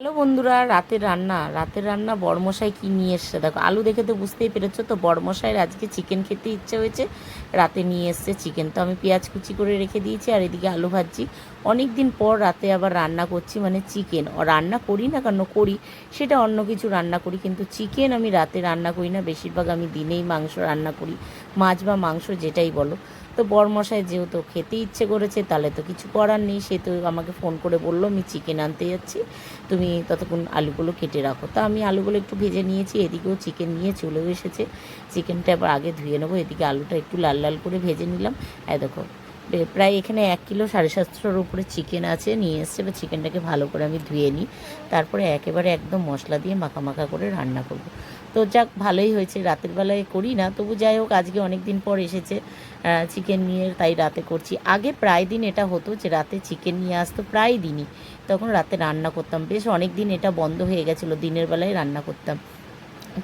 Hello বন্ধুরা, রাতের রান্না। রাতের রান্না বড়মশাই কি নিয়ে এসছে? দেখো, আলু দেখে তো বুঝতেই পেরেছ তো বড়মশাইয়ের আজকে চিকেন খেতে ইচ্ছে হয়েছে। রাতে নিয়ে এসছে চিকেন তো আমি পেঁয়াজ কুচি করে রেখে দিয়েছি আর এদিকে আলু ভাজছি। অনেক দিন পর রাতে আবার রান্না করছি মানে চিকেন রান্না করি না কেন করি, সেটা অন্য কিছু রান্না করি, কিন্তু চিকেন আমি রাতে রান্না করি না। বেশিরভাগ আমি দিনেই মাংস রান্না করি, মাছ বা মাংস যেটাই বলো। তো বরমশাই যেহেতু খেতে ইচ্ছে করেছে, তাহলে তো কিছু করার নেই। সে তো আমাকে ফোন করে বলল, আমি চিকেন আনতে যাচ্ছি। তুমি ততক্ষণ আলুগুলো কেটে রাখো। তা আমি আলুগুলো একটু ভেজে নিয়েছি, এদিকেও চিকেন নিয়ে চলেও এসেছে। চিকেনটা আবার আগে ধুয়ে নেব, এদিকে আলুটা একটু লাল লাল করে ভেজে নিলাম। এ দেখো প্রায় এখানে এক কিলো সাড়ে সাতশোর উপরে চিকেন আছে। নিয়ে এসছে, এবার চিকেনটাকে ভালো করে আমি ধুয়ে নিই। তারপরে একেবারে একদম মশলা দিয়ে মাখা মাখা করে রান্না করব। তো যাক, ভালোই হয়েছে। রাতের বেলায় করি না। তবু যাই হোক, আজকে অনেক দিন পর এসেছে চিকেন নিয়ে, তাই রাতে করছি। আগে প্রায় দিন এটা হতো যে, রাতে চিকেন নিয়ে আসতো প্রায় দিনই। তখন রাতে রান্না করতাম। বেশ অনেক দিন এটা বন্ধ হয়ে গেছিল, দিনের বেলায় রান্না করতাম।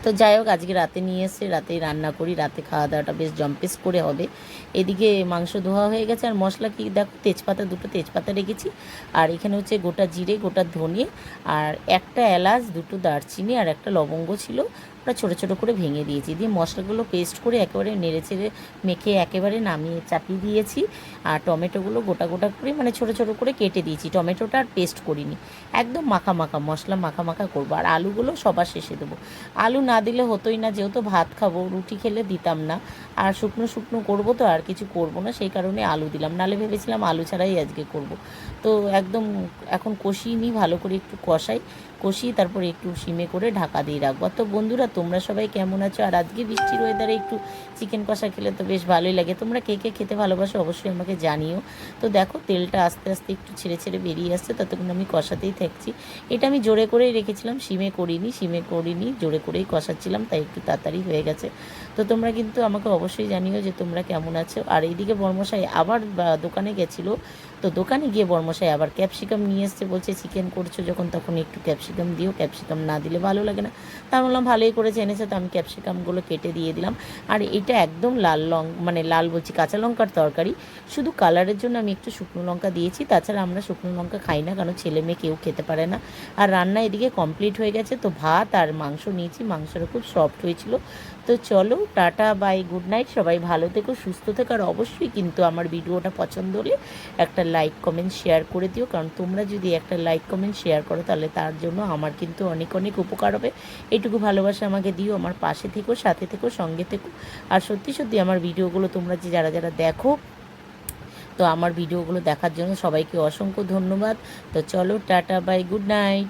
তো যাই হোক, আজকে রাতে নিয়ে এসে, রাতেই রান্না করি, রাতে খাওয়া দাওয়াটা বেশ জম্পেস করে হবে। এদিকে মাংস ধোয়া হয়ে গেছে, আর মশলা কি দেখো, তেজপাতা, দুটো তেজপাতা রেখেছি। আর এখানে হচ্ছে গোটা জিরে, গোটা ধনে, আর একটা এলাচ, দুটো দারচিনি, আর একটা লবঙ্গ ছিল। ওটা ছোটো ছোটো করে ভেঙে দিয়েছি। দিয়ে মশলাগুলো পেস্ট করে একেবারে নেড়ে চেড়ে মেখে একেবারে নামিয়ে চাপিয়ে দিয়েছি। আর টমেটোগুলো গোটা গোটা করে মানে ছোটো ছোটো করে কেটে দিয়েছি। টমেটোটা আর পেস্ট করিনি। একদম মাখা মাখা, মশলা মাখা মাখা করব। আর আলুগুলো সবার শেষে দেবো। আলু না দিলে হতোই না, যেহেতু ভাত খাব, রুটি খেলে দিতাম না। আর শুকনো শুকনো করব তো, আর কিছু করব না। সেই কারণে আলু দিলাম। নালে ভেবেছিলাম আলু ছাড়াই আজকে করব। তো একদম এখন কষিয়ে নিই, ভালো করে একটু কষাই। কষিয়ে তারপরে একটু সিমে করে ঢাকা দিয়ে রাখব। তো বন্ধুরা তোমরা সবাই কেমন আছো? আর আজকে বৃষ্টির ওয়েদারে একটু চিকেন কষা খেলে তো বেশ ভালোই লাগে। তোমরা কে কে খেতে ভালোবাসো অবশ্যই আমাকে জানিও। তো দেখো, তেলটা আস্তে আস্তে একটু ছেড়ে ছেড়ে বেরিয়ে আসছে, ততক্ষণ আমি কষাতেই থাকছি। এটা আমি জোরে করেই রেখেছিলাম সিমে করিনি সিমে করিনি, জোরে করেই কষাচ্ছিলাম, তাই একটু তাড়াতাড়ি হয়ে গেছে। তো তোমরা কিন্তু আমাকে অবশ্যই জানিও যে তোমরা কেমন আছো। আর এইদিকে বর্মশাই আবার দোকানে গেছিল। তো দোকানে গিয়ে বর্মশাই আবার ক্যাপসিকাম নিয়ে এসছে, বলছে চিকেন করছ যখন, তখন একটু ক্যাপসিকাম দিও। ক্যাপসিকাম না দিলে ভালো লাগে না। তা বললাম, ভালোই করেছে এনেছে, তো আমি ক্যাপসিকামগুলো কেটে দিয়ে দিলাম। আর এটা একদম লাল লং মানে লাল বলছি, কাঁচা লঙ্কার তরকারি। শুধু কালারের জন্য আমি একটু শুকনো লঙ্কা দিয়েছি, তাছাড়া আমরা শুকনো লঙ্কা খাই না, কারণ ছেলে মেয়ে কেউ খেতে পারে না। আর রান্না এদিকে কমপ্লিট হয়ে গেছে, তো ভাত আর মাংস নিয়েছি, মাংসটা খুব সফট হয়েছিল। তো চলো, টাটা বাই গুড নাইট সবাই ভালো থেকো, সুস্থ থেকো, আর অবশ্যই কিন্তু আমার ভিডিওটা পছন্দ হলে একটা লাইক কমেন্ট শেয়ার করে দিও, কারণ তোমরা যদি একটা লাইক কমেন্ট শেয়ার করো, তাহলে তার জন্য আমার কিন্তু অনেক অনেক উপকার হবে। এটুকু ভালোবাসা আমাকে দিও, আমার পাশে থেকো, সাথে থেকো, সঙ্গে থেকো। আর সত্যি সত্যি আমার ভিডিওগুলো তোমরা যে যারা যারা দেখো, তো আমার ভিডিওগুলো দেখার জন্য সবাইকে অসংখ্য ধন্যবাদ। তো চলো, টাটা বাই গুড নাইট